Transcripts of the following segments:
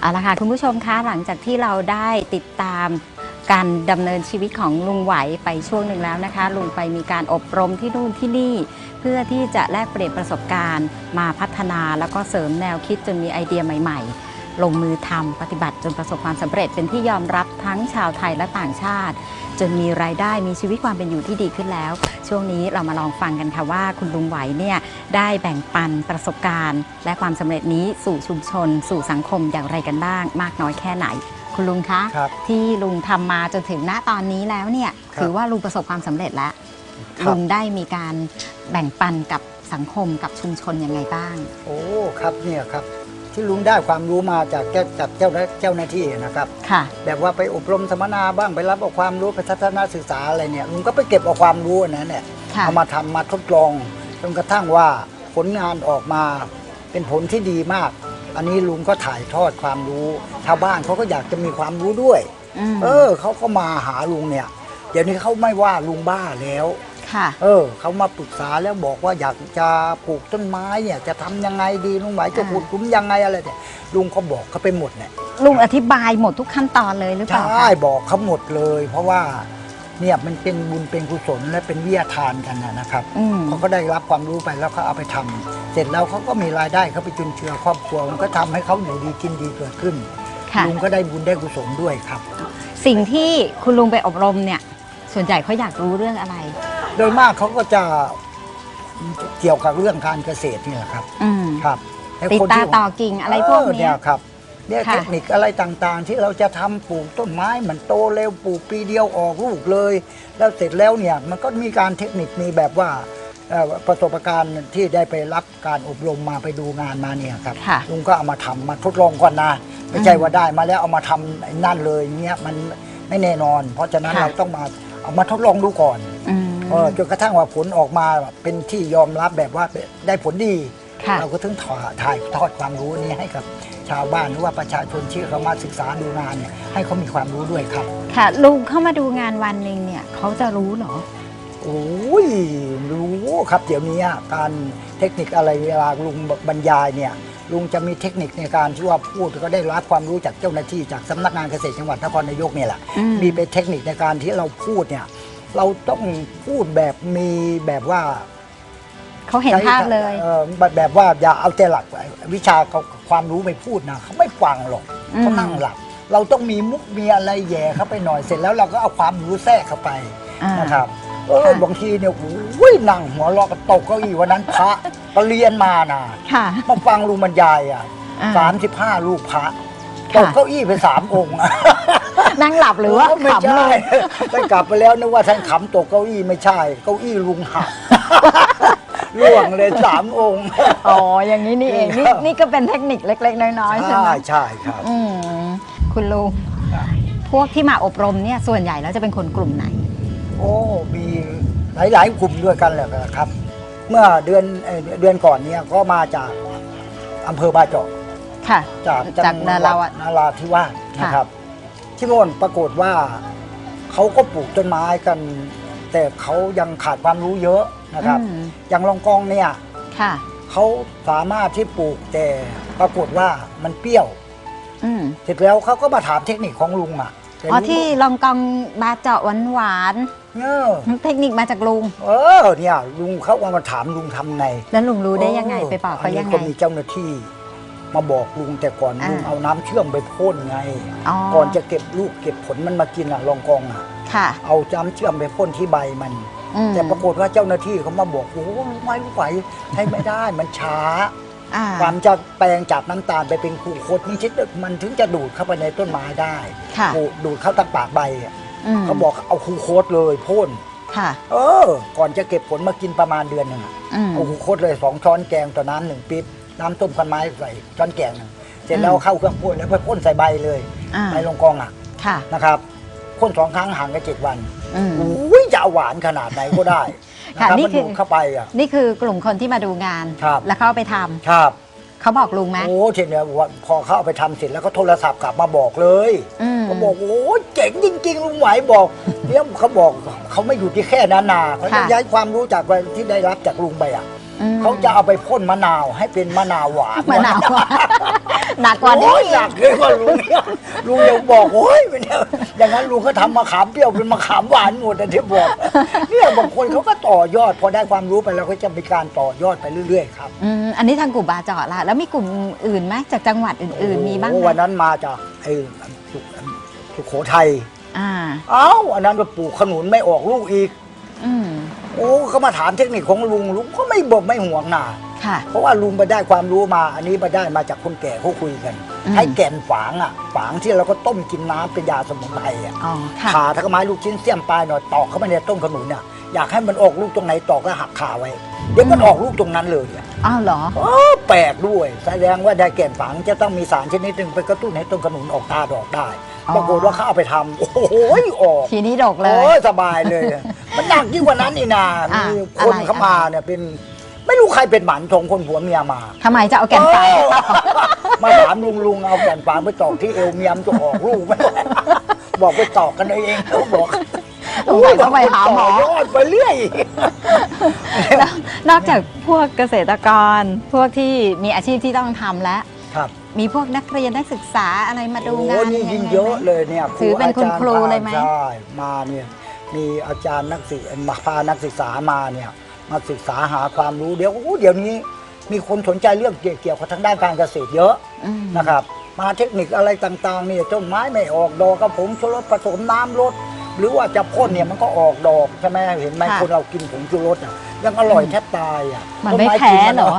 เอาละค่ะคุณผู้ชมคะหลังจากที่เราได้ติดตามการดำเนินชีวิตของลุงไหวไปช่วงหนึ่งแล้วนะคะ ลุงไปมีการอบรมที่นู่นที่นี่ เพื่อที่จะแลกเปลี่ยนประสบการณ์ มาพัฒนาแล้วก็เสริมแนวคิดจนมีไอเดียใหม่ ๆ ลงมือทำปฏิบัติจนประสบความสำเร็จเป็นที่ยอมรับทั้งชาวไทยและต่างชาติ จนมีรายได้มีชีวิตความเป็นอยู่ที่ดีขึ้นแล้ว ช่วงนี้เรามาลองฟังกันค่ะว่า คุณลุงไหวเนี่ยได้แบ่งปันประสบการณ์ และความสำเร็จนี้สู่ชุมชน สู่สังคมอย่างไรกันบ้าง มากน้อยแค่ไหน คุณลุงคะครับที่ลุงทำมาจนถึงณตอนนี้แล้วเนี่ยครับถือว่าลุงประสบความสำเร็จแล้วครับลุงได้มีการแบ่งปันกับสังคมกับชุมชนยังไงบ้าง โอ้ครับเนี่ยครับ ที่ลุงได้ความรู้มาจากเจ้าจากเจ้าหน้าเจ้าหน้าที่นะครับ ค่ะ แบบว่าไปอบรมสัมมนาบ้างไปรับเอาความรู้ไปทัศนศึกษาอะไรเนี่ยลุงก็ไปเก็บเอาความรู้อันนั้นเนี่ยค่ะ เอามาทำมาทดลองจนกระทั่งว่าผลงานออกมาเป็นผลที่ดีมาก อันนี้ลุงก็ถ่ายทอดความรู้ชาวบ้านเขาก็อยากจะมีความรู้ด้วย ม เออเขาก็มาหาลุงเนี่ย เดี๋ยวนี้เขาไม่ว่าลุงบ้าแล้ว ค่ะ เออเขามาปรึกษาแล้วบอกว่าอยากจะปลูกต้นไม้เนี่ยจะทำยังไงดีลุงไหวจะอ่าปลูกคุ้มยังไงอะไรเนี่ยลุงเขาบอกเขาไปหมดเนี่ยลุงอธิบายหมดทุกขั้นตอนเลยหรือเปล่าใช่คะบอกเขาหมดเลย เพราะว่าเนี่ยมันเป็นบุญเป็นกุศลและเป็นวิทยาทานกันนะนะครับ อืม เขาก็ได้รับความรู้ไปแล้วเขาเอาไปทำเสร็จแล้วเขาก็มีรายได้เขาไปจุนเจือครอบครัวมันก็ทำให้เขาอยู่ดีกินดีเกิดขึ้นค่ะ ลุงก็ได้บุญได้กุศลด้วยครับ สิ่งที่คุณลุงไปอบรมเนี่ย ส่วนใหญ่เขาอยากรู้เรื่องอะไร โดยมากเขาก็จะเกี่ยวกับเรื่องการเกษตรนี่แหละครับ อืมครับไอ้ติดคนตาที่ต่อกิ่งอะไรพวกเออเนี้เนี่ยยครับเนี่ยค่ะ เทคนิคอะไรต่างๆ ที่เราจะทำปลูกต้นไม้มันโตเร็วปลูกปีเดียวออกลูกเลย แล้วเสร็จแล้วเนี่ยมันก็มีการเทคนิคมีแบบว่าเอ่อประสบการณ์ที่ได้ไปรับการอบรมมาไปดูงานมาเนี่ยครับ ค่ะ ลุงก็เอามาทำมาทดลองก่อนนะไม่ใช่ว่าได้มาแล้วเอามาทำไอ้นั่นเลยเงี้ยมันไม่แน่นอน เพราะฉะนั้นค่ะ เราต้องมาเอามาทดลองดูก่อน อืม เออจนกระทั่งว่าผลออกมาเป็นที่ยอมรับแบบว่าได้ผลดี ค่ะ เราก็ถึงถ่ายถ่ายทอดความรู้นี้ให้กับชาวบ้านหรือว่าประชาชนที่เขามาศึกษาดูงานเนี่ยให้เขามีความรู้ด้วยครับ ค่ะ ลุงเข้ามาดูงานวันหนึ่งเนี่ยเขาจะรู้เหรอ โอ้ยรู้ครับเดี๋ยวนี้การเทคนิคอะไรเวลาลุงบรรยายเนี่ยลุงจะมีเทคนิคในการที่ว่าพูดก็ได้รับความรู้จากเจ้าหน้าที่จากสำนักงานเกษตรจังหวัดนครนายกเนี่ยแหละอืม มีเป็นเทคนิคในการที่เราพูดเนี่ย เราต้องพูดแบบมีแบบว่าเขาเห็นภาพเลยออแบบแบบว่าอย่าเอาแต่หลักวิชาเขาความรู้ไปพูดนะเขาไม่ฟังหรอกอืมเขานั่งหลับ เราต้องมีมุกมีอะไรแย่เข้าไปหน่อยเสร็จแล้วเราก็เอาความรู้แทรกเข้าไปอ่านะครับเออค่ะบางทีเนี่ยโอ้ยนั่งหัวเราะกระตกเก้าอี้วันนั้นพระก็เรียนมานะค่ะมาฟังลุงบรรยายอะอ่าสามสิบห้าลูกพระตค่ะกเก้าอี้ไปสามองค์อะ นั่งหลับหรือว่าไม่ขำใช่เลยท่านกลับไปแล้วนึกว่าท่านขำตกเก้าอี้ไม่ใช่ เก้าอี้ลุงหัก ล่วงเลยสามองค์ อ๋อ อย่างนี้นี่เองนี่ครับ นี่ก็เป็นเทคนิคเล็ก ๆ น้อย ๆ ใช่ไหมใช่ใช่ครับ อืมคุณลุงพวกที่มาอบรมเนี่ยส่วนใหญ่แล้วจะเป็นคนกลุ่มไหน โอ้มีหลายๆกลุ่มด้วยกันแหละครับ เมื่อเดือนเอ่อเดือนก่อนเนี้ก็มาจากอำเภอบาเจาะค่ะ จากจากจังหนาวัดราอะนาราธิวาสค่ะนะครับ ที่โน่นปรากฏว่าเขาก็ปลูกต้นไม้กัน แต่เขายังขาดความรู้เยอะนะครับ อืม อย่างลองกองเนี่ยค่ะ เขาสามารถที่ปลูกแต่ปรากฏว่ามันเปรี้ยว อืมเสร็จแล้วเขาก็มาถามเทคนิคของลุงอะแต่อ๋อลุงที่ลองกองบาเจาะหวานหวานเออๆเทคนิคมาจากลุง เออเนี่ยลุงเขาเอามาถามลุงทำไงแล้วลุงรู้ได้ยังไงไปบอกเขานนี้ยังไงก็มีเจ้าหน้าที่ มาบอกลุงแต่ก่อนอ่าลุงเอาน้ำเชื่อมไปพ่นไงอ๋อก่อนจะเก็บลูกเก็บผลมันมากินอะลองกองอะค่ะเอาน้ำเชื่อมไปพ่นที่ใบมันอืมแต่ปรากฏว่าเจ้าหน้าที่เขามาบอกโอ้โหรู้ไหมรู้ไหวใช้ไม่ได้มันช้าอ่าความจะแปลงจากน้ำตาลไปเป็นคูโคตมันชิดมันถึงจะดูดเข้าไปในต้นไม้ได้ค่ะดูดดูดเข้าตั้งปากใบอะมเขาบอกเอาคูโคตเลยพ่นค่ะเออ ก่อนจะเก็บผลมากินประมาณเดือนหนึ่งอะอืมเอาคูโคตเลยสองช้อนแกงต่อน้ำหนึ่งปิ๊บ น้ำต้มกันไม้ใส่ช้อนแกงหนึ่งเสร็จแล้วอืมเข้าเครื่องพ่นแล้วไปพ่นใส่ใบเลยอ่าใบลงกองอะค่ะ นะครับพ่นสองครั้งห่างกันเจ็ดวันอืม อุ้ยจะเอาหวานขนาดไหนก็ได้ค่ะนะครับนี่มันคือ ดูดเข้าไปอะ นี่คือกลุ่มคนที่มาดูงาน ครับ แล้วเขาเอาไปทำครับเขาบอกลุงไหมโอ้ทีเนี้ยว่าพอเขาเอาไปทำเสร็จแล้วก็โทรศัพท์กลับมาบอกเลย อืม เขาบอกโอ้เจ๋งจริงๆลุงไหวบอก เนี่ยเขาบอกเขาไม่อยู่ที่แค่นั้นนาเขาจะค่ะ ย้ายความรู้จากที่ได้รับจากลุงไปอะอืม เขาจะเอาไปพ่นมะนาวให้เป็นมะนาวหวานมะนาวหนักกว่านี้โอ้ยหนักเลยว่าลุงเนี่ยลุงยังบอกโอ้ยเป็นเนี่ยอย่างนั้นลุงก็ทำมะขามเปรี้ยวเป็นมะขามหวานหมดแต่ที่บอกเนี่ยบางคนเขาก็ต่อยอด พอได้ความรู้ไปแล้วก็จะมีการต่อยอดไปเรื่อย ๆ ครับอืมอันนี้ทางกลุ่มบาเจาะละแล้วมีกลุ่มอื่นไหมจากจังหวัดอื่น ๆ มีบ้างโอ้ไหมวันนั้นมาจากไอ้สุสุโขทัยอ่าเอ้าอันนั้นก็ปลูกขนุนไม่ออกลูกอีกอืม โอ้เขามาถามเทคนิคของลุงลุงก็ไม่บอกไม่ห่วงหนาค่ะ เพราะว่าลุงไปได้ความรู้มา อันนี้ไปได้มาจากคนแก่เขาคุยกัน อืมใช้แก่นฝางอะ ฝางที่เราก็ต้มกินน้ำเป็นยาสมุนไพรอะอ๋อค่ะ ขาถ้าก็ไม้ลูกชิ้นเสี้ยมปลายหน่อยตอกเข้าไปในต้นขนุนเนี่ยอยากให้มันออกลูกตรงไหนตอกแล้วหักขาไว้ เดี๋ยวมันออกลูกตรงนั้นเลยอะอ้าวเหรอโอ้แปลกด้วย แสดงว่าได้แก่นฝางจะต้องมีสารชนิดหนึ่งไปกระตุ้นให้ต้นขนุนออกตาดอกได้อ๋อ ปรากฏว่าเขาเอาไปทำโอ้โหออกทีนี้ดกเลโอ้ยยสบายเลย มันหนักยิ่งกว่านั้นอีกนะอะมีคนอะไรเข้ามาเนี่ยเป็นไม่รู้ใครเป็นหมันทงคนผัวเมียมาทำไมจะเอาแก่นฝางเออมาถามลุงลุงเอาแก่นฝางไปตอกที่เอวเมียมนจะออกลูกไหมบอกไปตอกกันเองเขาบอกสงสัยต้องไปหาหมอต่ยอดไปเรื่อยแล้วนอกจากพวกเกษตรกรพวกที่มีอาชีพที่ต้องทำแล้วครับ มีพวกนักเรียนนักศึกษาอะไรมาดูงาโอ้นนี่ยิ่งไไหมเยอะเลยเนี่ยถือเป็นคุณครูอาจาเลยไหมใช่มาเนี่ยมีอาจารย์นักศึกษามาพานักศึกษามาเนี่ยมาศึกษาหาความรู้เดี๋ยวโอ้เดี๋ยวนี้ มีคนสนใจเรื่องเกี่ยวกับทางด้านการเกษตรเยอะอืมนะครับ มาเทคนิคอะไรต่างๆเนี่ยต้นไม้ไม่ออกดอกกระผมชูรสผสมน้ำรดหรือว่าจะพ่นเนี่ยมันก็ออกดอกใช่ไหมเห็นไหมค่ะคนเรากินผงชูรสอะ ยังอร่อยแทบตายอะมันไม่ต้แพ้กิเหรอ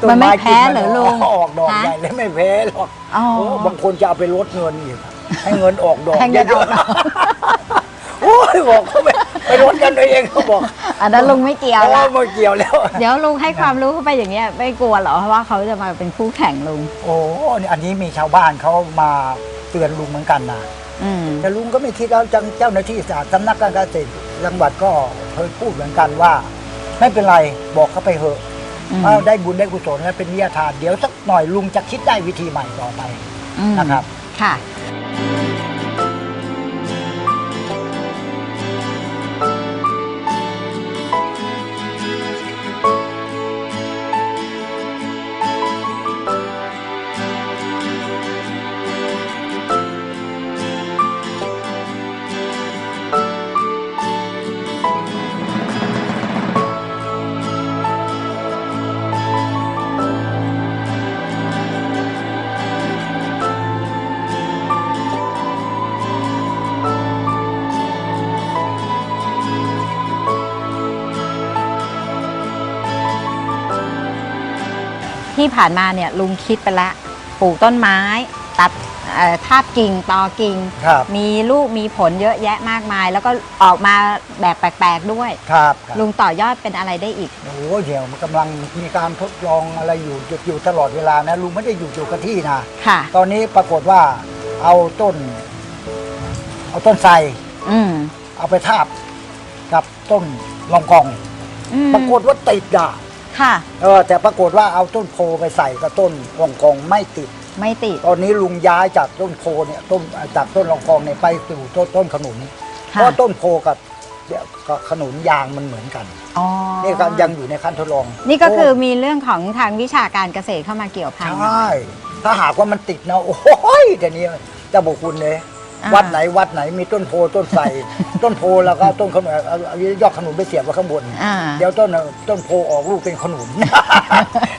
ต้มันไม่กิแพ้เหรอลุงออกดอกฮะ ใหญ่แล้วไม่แพ้หรอกอ๋อ โอ้บางคนจะเอาไปลดเงินอีกให้เงินออกดอกให้เงินออกดอก โอ้ยบอกเขาไปไปลดกันเองเขาบอกอันนั้นลุงไม่เกี่ยวโอ้ละไม่เกี่ยวแล้ว เดี๋ยวลุงให้ความรู้เข้าไปอย่างเงี้ยไม่กลัวเหรอเพราะว่าเขาจะมาเป็นคู่แข่งลุง โอ้นี่อันนี้มีชาวบ้านเขามาเตือนลุงเหมือนกันนะ อืม แต่ลุงก็ไม่คิดแล้วจังเจ้าหน้าที่จากสำนักการเกษตรจังหวัดก็เคยพูดเหมือนกันว่า ไม่เป็นไรบอกเขาไปเถอะอืมเอาได้บุญได้กุศลแล้วเป็นวิทยาทานเดี๋ยวสักหน่อยลุงจะคิดได้วิธีใหม่ต่อไปอืมนะครับ ค่ะ ที่ผ่านมาเนี่ยลุงคิดไปแล้วปลูกต้นไม้ ตัดเอ่อทาบกิ่งตอกิ่ง ครับ มีลูกมีผลเยอะแยะมากมาย แล้วก็ออกมาแบบแปลกๆด้วย ครับครับลุงต่อยอดเป็นอะไรได้อีก โอ้โหเดี๋ยวมันกำลังมีการทดลองอะไรอยู่อยู่อยู่ตลอดเวลานะลุงไม่ได้อยู่อยู่กับที่นะ ค่ะ ตอนนี้ปรากฏว่าเอาต้น เอาต้นไทรอืมเอาไปทาบกับต้นลองกอง อืมปรากฏว่าติดอะ ค่ะ เออแต่ปรากฏว่าเอาต้นโพไปใส่กับต้นลองกองไม่ติด ไม่ติด ตอนนี้ลุงย้ายจากต้นโพเนี่ยต้นจากต้นลองกองเนี่ยไปสู่ต้นต้นขนุนเพค่ะ ราะต้นโพกับกับขนุนยางมันเหมือนกันอ๋อนี่ก็ยังอยู่ในขั้นทดลองนี่ก็คือมีเรื่องของทางวิชาการเกษตรเข้ามาเกี่ยวพันใช่ถ้าหากว่ามันติดนะโอ้ยแต่นี้เจะบอกคุณเลย อ่า วัดไหนวัดไหนมีต้นโพต้นไทร ต้นโพแล้วก็ต้นขนุนเอาเอายอดขนุนไปเสียบไว้ข้างบน อ่า เดี๋ยวต้นต้นโพออกลูกเป็นขนุน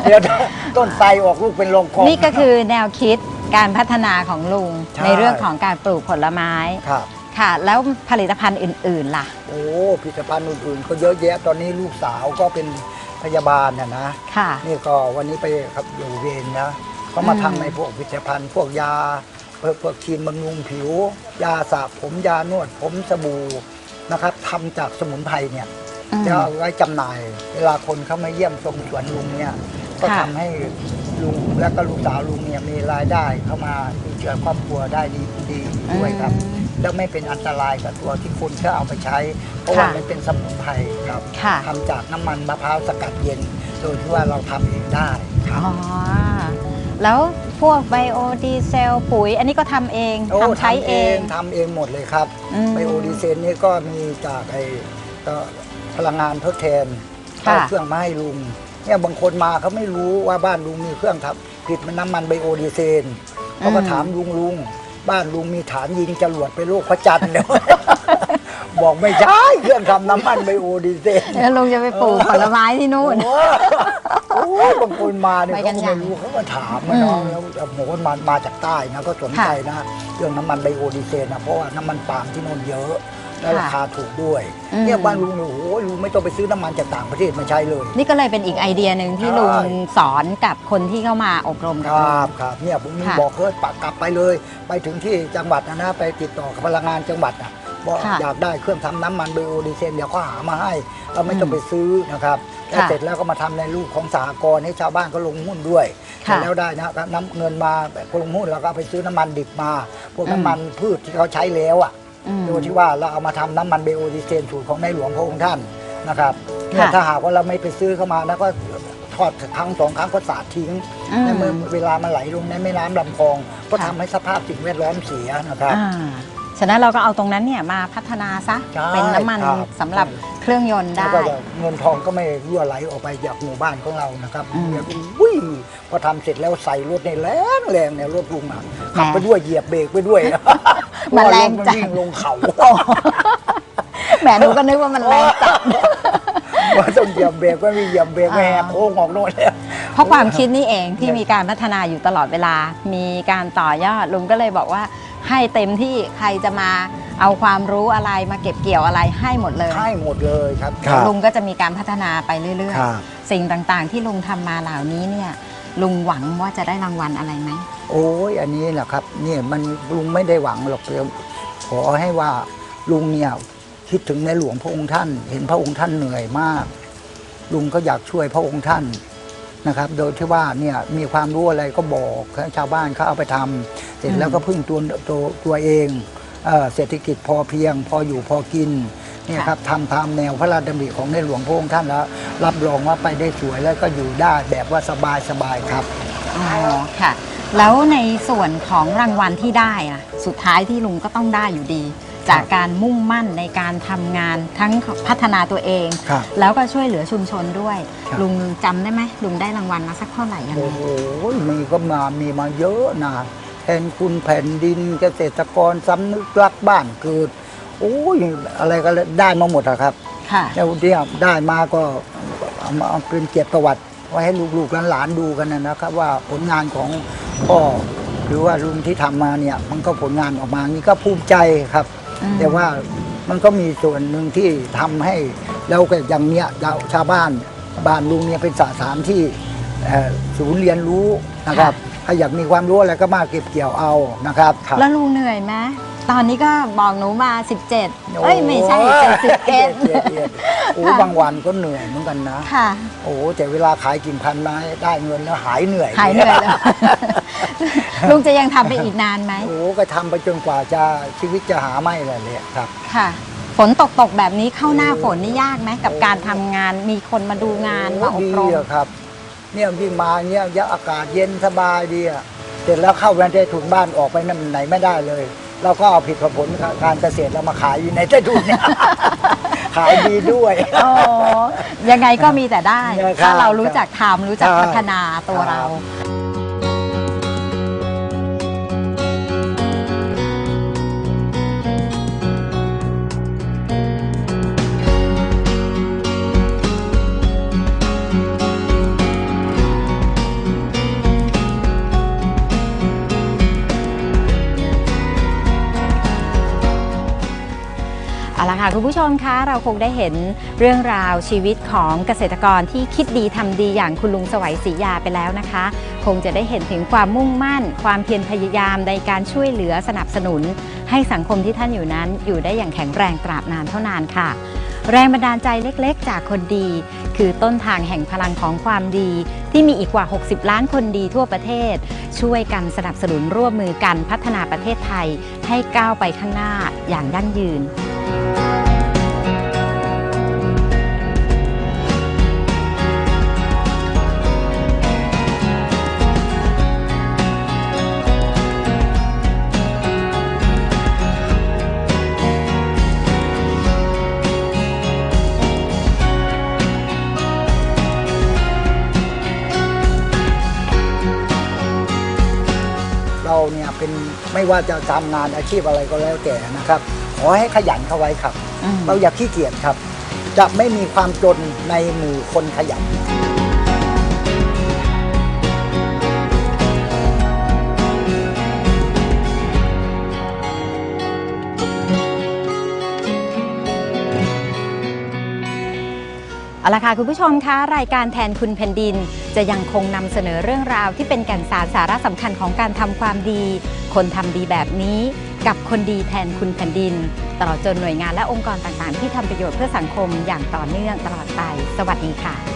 เดี๋ยวต้นไทรออกลูกเป็นลงกอง นี่ก็คือแนวคิดการพัฒนาของลุงใช่ ในเรื่องของการปลูกผลไม้ครับ ค่ะ แล้วผลิตภัณฑ์อื่น ๆ ล่ะ โอ้ผลิตภัณฑ์อื่นๆก็เยอะแยะตอนนี้ลูกสาวก็เป็นพยาบาลน่ะนะ ค่ะ นี่ก็วันนี้ไปครับอยู่เวรนะเขามาอืม ทำในพวกผลิตภัณฑ์พวกยา พวกพวกครีมบำรุงผิว ยาสระผมยานวดผมสบู่นะครับทำจากสมุนไพรเนี่ยอืมแล้วเอาไว้จำหน่าย เวลาคนเขามาเยี่ยมชมสวนลุงเนี่ยก็ค่ะทำให้ลุงและก็ลูกสาวลุงเนี่ยมีรายได้เข้ามาดูเจือครอบครัวได้ดีดีด้วยครับอืมแล้วไม่เป็นอันตรายกับตัวที่คนเขาเอาไปใช้ เพราะว่าค่ะมันเป็นสมุนไพรครับค่ะทำจากน้ำมันมะพร้าวสกัดเย็น โดยที่ว่าเราทำเองได้ครับอ๋อ แล้วพวกไบโอดีเซลปุ๋ย อันนี้ก็ทำเองโอ้ทำใช้เอง ทำเองหมดเลยครับมไบโอดีเซลนี่ก็มีจากไอ้ก็พลังงานทดแทนค่ะ เอาเครื่องมาให้ลุงเนี่ยบางคนมาเขาไม่รู้ว่าบ้านลุงมีเครื่องทำผลิตมันน้ำมันไบโอดีเซลเขาก็ถามลุงลุงบ้านลุงมีฐานยิงจรวดไปโลกพระจันทร์เนี่ยบอกไม่ใช่เครื่องทำน้ำมันไบโอดีเซลแล้วลุงจะไปปลูกผลไม้ที่นู่น โอ้โอ้ย บางคนมาเนี่ยไปกัเขานก็ใหญ่ไม่รู้เขาก็ถามนะเนาะอืมแล้วโหคนมามาจากใต้นะก็สนใจนะเรื่องน้ำมันไบโอดีเซลนะเพราะว่าน้ำมันปาล์มที่โน่นเยอะและราคาถูกด้วยอืมเนี่ยบ้านลุงเนี่ยโอ้โหลุงไม่ต้องไปซื้อน้ำมันจากต่างประเทศมาใช้เลย นี่ก็เลยเป็นอีกไอเดียหนึ่งที่ใช่ลุงสอนกับคนที่เข้ามาอบรมคกับรัลุงบครับเนี่ยผมค่ะ บอกเลยปักกลับไปเลย ไปถึงที่จังหวัดนะนะไปติดต่อกับพลังงานจังหวัดอะ บอกค่ะอยากได้เครื่องทำน้ำมันไบโอดีเซลเดี๋ยวเขาหามาให้เราไม่ต้องอืมไปซื้อนะครับแล้วค่ะ เสร็จแล้วก็มาทำในรูปของสหกรณ์ให้ชาวบ้านก็ลงหุ้นด้วยเสค่ะร็จแล้วได้นะน้ำเงินมาแบบลงหุ้นแล้วก็เอาไปซื้อน้ำมันดิบมา พวกอืมน้ำมันพืชที่เขาใช้แล้วอะ อืม โดยที่ว่าเราเอามาทำน้ำมันไบโอดีเซลสูตรของในหลวงพระองค์ท่านนะครับเนี่ยค่ะถ้าหากว่าเราไม่ไปซื้อเข้ามาแล้วก็ทอดครั้งสองครั้งก็สาดทิ้งอืมในเมื่อเวลามันไหลลงในแม่น้ำลำคลอง ก็ค่ะ ทำให้สภาพสิ่งแวดล้อมเสียนะครับ อ่า ฉะนั้นเราก็เอาตรงนั้นเนี่ยมาพัฒนาซะใช่เป็นน้ำมันครับ สำหรับเครื่องยนต์แล้วได้ ก็เงินทองก็ไม่รั่วไหลออกไปจากหมู่บ้านของเรานะครับอืมเนี่ยอุ้ยพอทำเสร็จแล้วใส่รถในแรงแรงเนี่ยรถลุงอะขับแหมไปด้วยเหยียบเบรกไปด้วยมันแรงมันจังวิ่งลงเขาแหมหนูก็นึกว่ามันแรงจัด ว่าต้องเหยียบเบรกก็ไม่เหยียบเบรกไม่แหกโค้งออกโน่นแล้ว เพราะความคิดนี่เองที่มีการพัฒนาอยู่ตลอดเวลา มีการต่อยอดลุงก็เลยบอกว่า ให้เต็มที่ใครจะมาเอาความรู้อะไรมาเก็บเกี่ยวอะไรให้หมดเลยให้หมดเลยครับลุงก็จะมีการพัฒนาไปเรื่อยครับ ๆ สิ่งต่างๆ ที่ลุงทำมาเหล่านี้เนี่ยลุงหวังว่าจะได้รางวัลอะไรไหม โอ้ยอันนี้แหละครับเนี่ยมันลุงไม่ได้หวังหรอกเพียงขอให้ว่าลุงเนี่ยคิดถึงในหลวงพระองค์ท่าน เห็นพระองค์ท่านเหนื่อยมาก ลุงก็อยากช่วยพระองค์ท่านนะครับ โดยที่ว่าเนี่ยมีความรู้อะไรก็บอกให้ชาวบ้านเขาเอาไปทำเส ร็จแล้วก็พึ่งตัวตัวตัวเองเอ่อเศรษฐกิจพอเพียง พออยู่พอกินเนี่ยครับทำตามแนวพระราชดำริของในหลวงพระองค์ท่านแล้ว รับรองว่าไปได้สวยแล้วก็อยู่ได้แบบว่าสบายสบายๆครับอ๋อค่ะ แล้วในส่วนของรางวัลที่ได้อะสุดท้ายที่ลุงก็ต้องได้อยู่ดี จากการมุ่งมั่นในการทำงานทั้งพัฒนาตัวเองครับแล้วก็ช่วยเหลือชุมชนด้วยครับลุงจำได้ไหมลุงได้รางวัลมาสักเท่าไหร่ยังโอ้ไงโหมีก็มามีมาเยอะนะ แทนคุณแผ่นดินเกษตรกรสำนึกรักบ้านเกิดโอ้ยอะไรก็ได้มาหมดอะครับค่ะแล้วเนี่ยได้มาก็เอามาเอาเป็นเกียรติประวัติไว้ให้ลูกๆหลานๆดูกันนะครับ ว่าผลงานของพ่อหรือว่าลุงที่ทำมาเนี่ยมันก็ผลงานออกมานี่ก็ภูมิใจครับอืมแต่ว่ามันก็มีส่วนหนึ่งที่ทำให้เราก็อย่างเนี้ยชาวบ้านบ้านลุงเนี่ยเป็นสถานที่ เอ่อศูนย์เรียนรู้นะครับถ้าอยากมีความรู้อะไรก็มาเก็บเกี่ยวเอานะครับครับ แล้วลุงเหนื่อยไหมตอนนี้ก็บอกหนูมา 17 เอ้ย ไม่ใช่71เจ็ดเจ็ดเจ็ดโอ้ค่ะบางวันก็เหนื่อยเหมือนกันนะค่ะ โอ้แต่เวลาขายกิ่งพันไม้ได้เงินแล้วหายเหนื่อยหายเหนื่อยแล้ว ลุงจะยังทำไปอีกนานไหม โอ้ก็ทำไปจนกว่าจะชีวิตจะหาไม่แหละเลยครับ ค่ะ ฝนตกตกๆแบบนี้เข้าหน้าฝนนี่ยากไหมกับการทำงานมีคนมาดูงานมาอบดีรมอะครับ เนี่ยวิ่งมาเนี่ยยะอากาศเย็นสบายดีอะเสร็จแล้วเข้าแวนใต้ถุนบ้านออกไปนั่นไหนไม่ได้เลย เราก็เอาผิดผลการเกษตรเรามาขายอยู่ในใต้ถุนเนี่ยขายดีด้วยโอ้ยังไงก็มีแต่ได้ครับถ้าเรารู้จักทำรู้จักใช่พัฒนาตัวครับเรา ค่ะคุณผู้ชมคะเราคงได้เห็นเรื่องราวชีวิตของเกษตรกรที่คิดดีทำดีอย่างคุณลุงสวัยศรียาไปแล้วนะคะ คงจะได้เห็นถึงความมุ่งมั่น ความเพียรพยายามในการช่วยเหลือสนับสนุน ให้สังคมที่ท่านอยู่นั้น อยู่ได้อย่างแข็งแรงตราบนานเท่านานค่ะ แรงบันดาลใจเล็กๆ จากคนดี คือต้นทางแห่งพลังของความดี ที่มีอีกกว่า 60 ล้านคนดีทั่วประเทศ ช่วยกันสนับสนุนร่วมมือกันพัฒนาประเทศไทย ให้ก้าวไปข้างหน้าอย่างยั่งยืน เราเนี่ยเป็นไม่ว่าจะทำงานอาชีพอะไรก็แล้วแต่นะครับ ขอให้ขยันเข้าไว้ครับอืมเราอย่าขี้เกียจครับ จะไม่มีความจนในหมู่คนขยันเอาละค่ะคุณผู้ชมคะรายการแทนคุณแผ่นดิน จะยังคงนำเสนอเรื่องราวที่เป็นแก่นสารสาระสำคัญของการทำความดี คนทำดีแบบนี้ กับคนดีแทนคุณแผ่นดิน ตลอดจนหน่วยงานและองค์กรต่างๆ ที่ทำประโยชน์เพื่อสังคมอย่างต่อเนื่องตลอดไป สวัสดีค่ะ